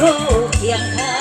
คู่เคียงข้าง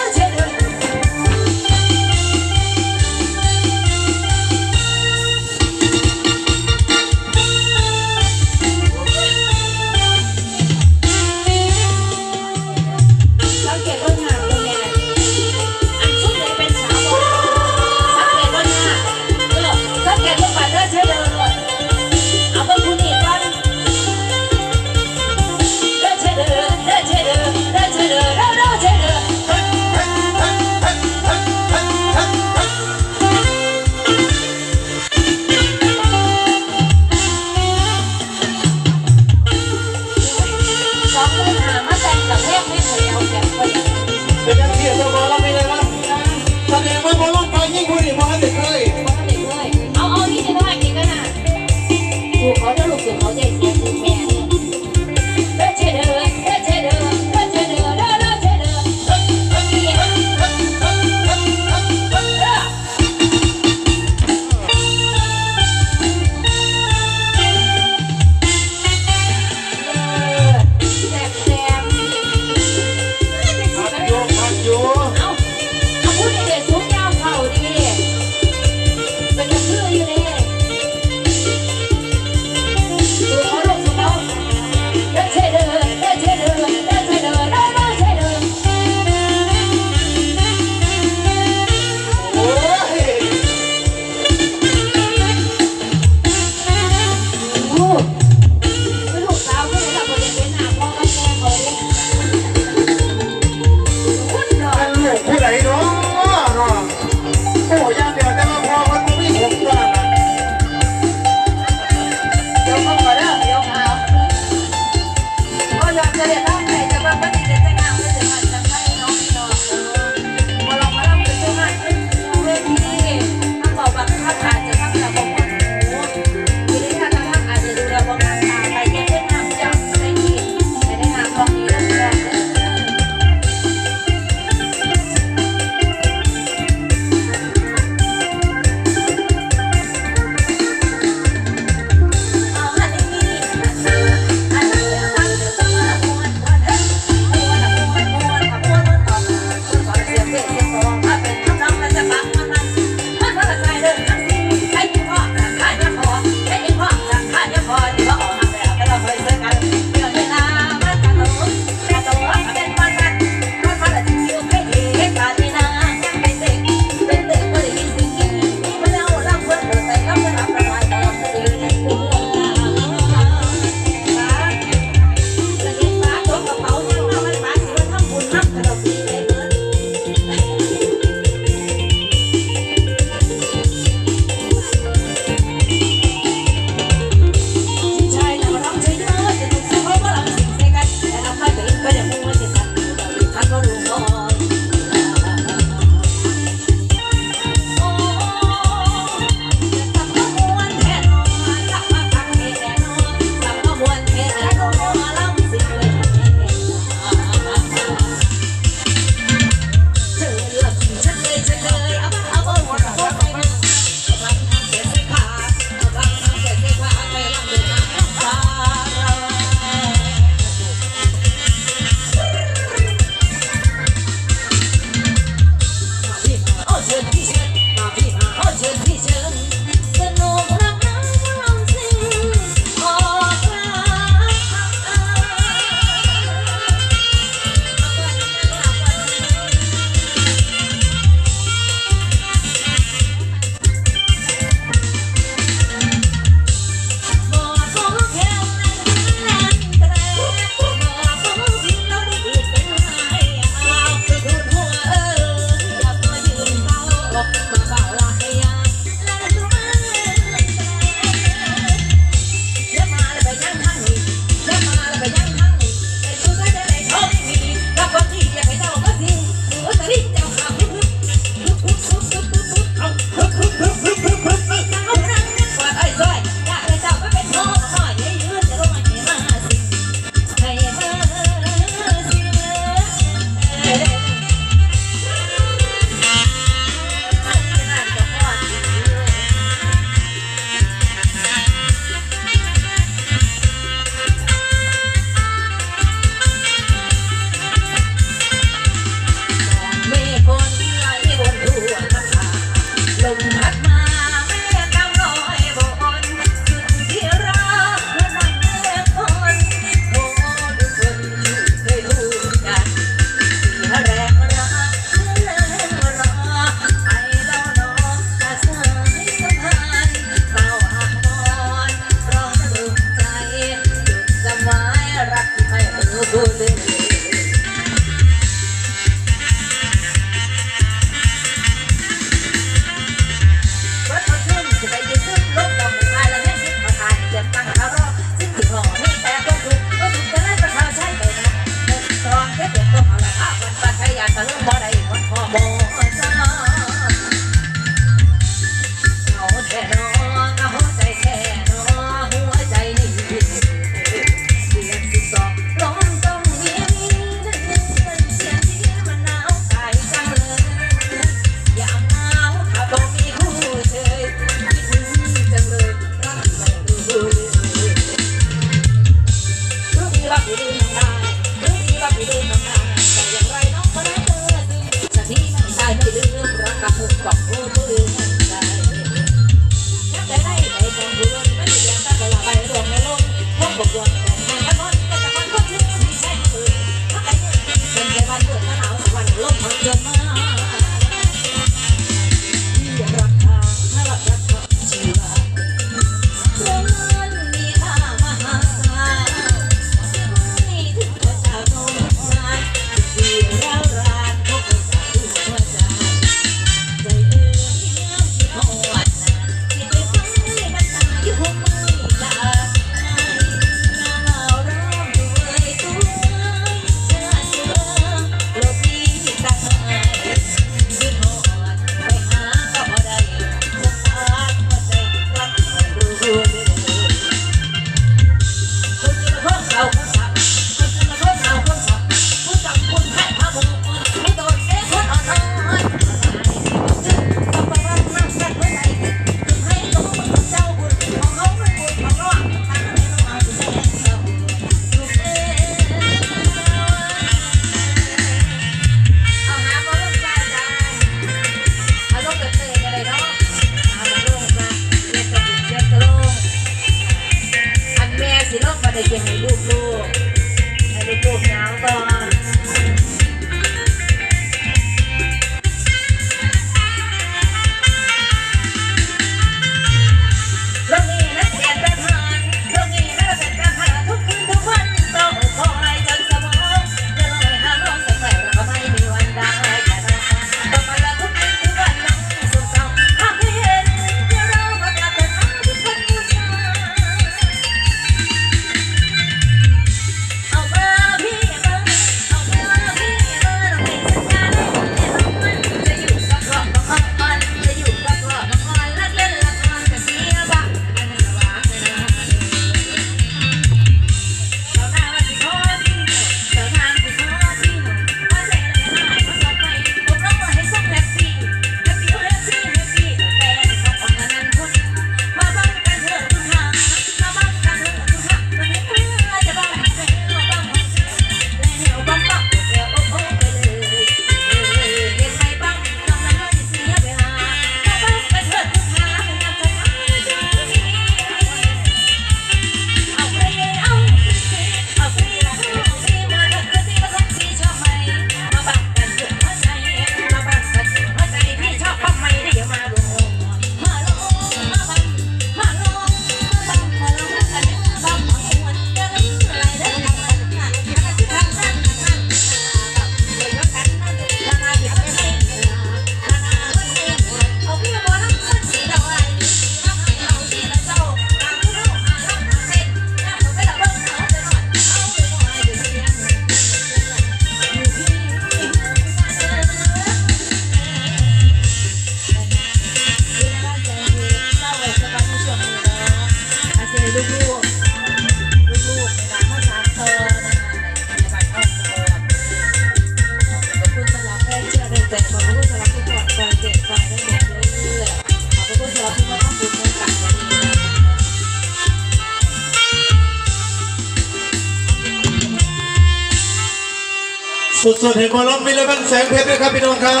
ดให้หมอลำวิลเวันแสงเพชรด้ครับพี่น้องครั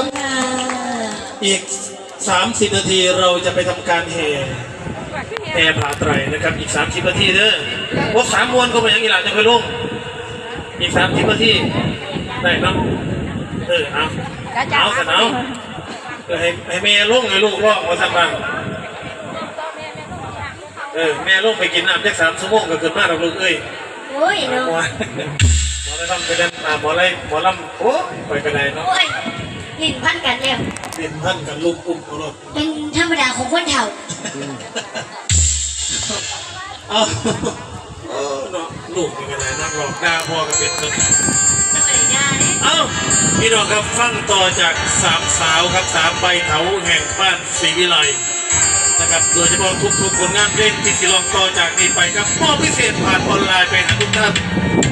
บ อีก 30 นาทีเราจะไปทำการแห่แห่ผาไตรนะครับ อีก 30 นาทีเด้อว่าสามมวนก็ไปยังอีหลานจะไปลงอีก 30 นาทีได้ครับเออเอาเอาสนเอาให้ให้แม่ลงให้ลูกลอกมาสักบ้างเออแม่ลงไปกินน้ำเจ็กสามชั่โมงก็เกิดมากเราลูกเอ้ยโอ้ยเนาะ อลำไปเล่นมาหมอไล่หมอลำโอ้ไปกัไหนเนาะโปบินพันกันแล้วเป็นพันกันลูกอุ้มเรถเป็นธรรมดาของคนเฒ่าเอาเออเนาะลูกเป็นกัไหนนั่งหลอกหน้าพ่อกับเป็นกันธรรมดาเนี่เอ้าพี่น้องครับฟังต่อจากสามสาวครับสามใบเถาแห่งบ้านศรีวิไลนะครับโดยเฉพาะทุกๆคนงานเด่นที่สิลองต่อจากนี้ไปครับมอบพิเศษผ่านออนไลน์ไปหาทุกท่าน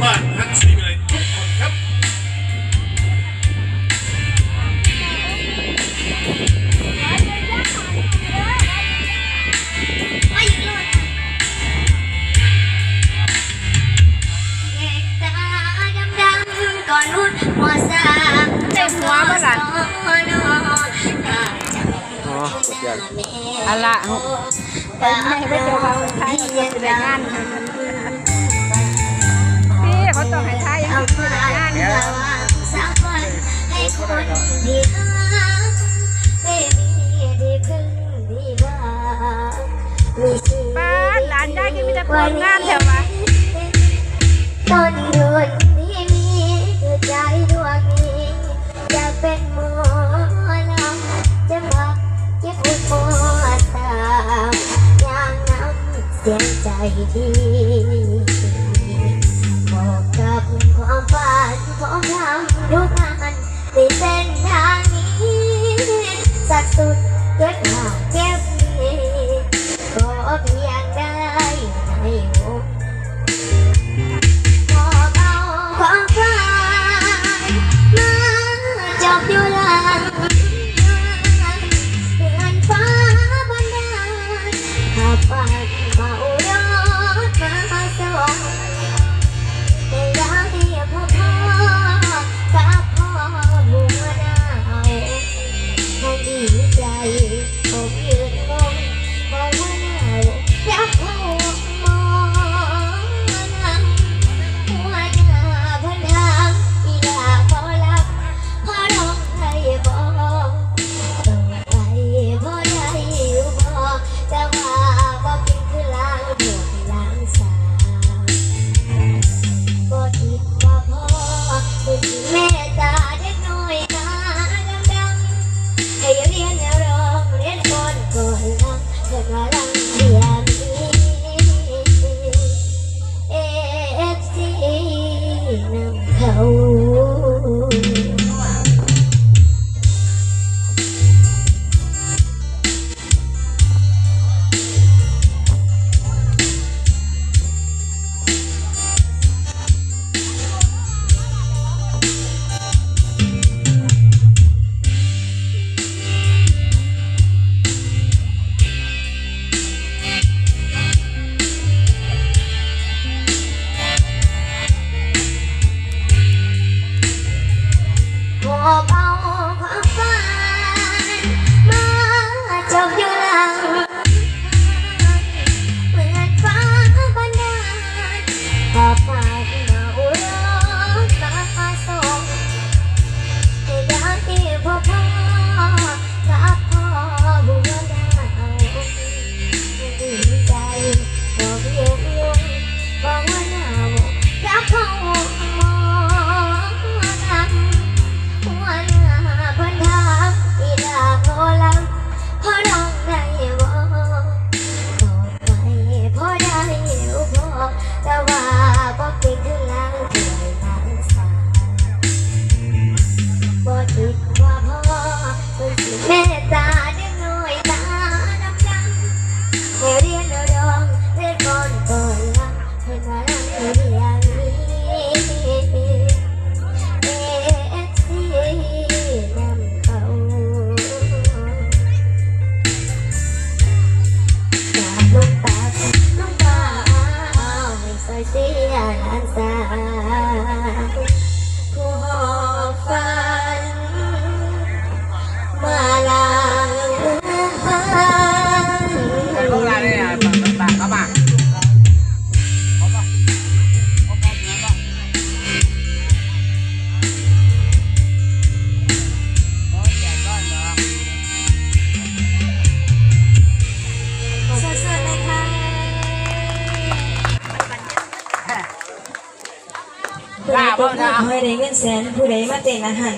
บ้านทั้งษิณ สียใจดีบอกกับความฝันของเรารู้ว่มันเป็นเส้นทางนี้สักสุดเกิดมา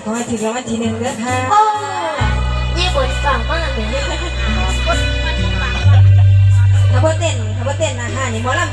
我爱听，我爱听那个。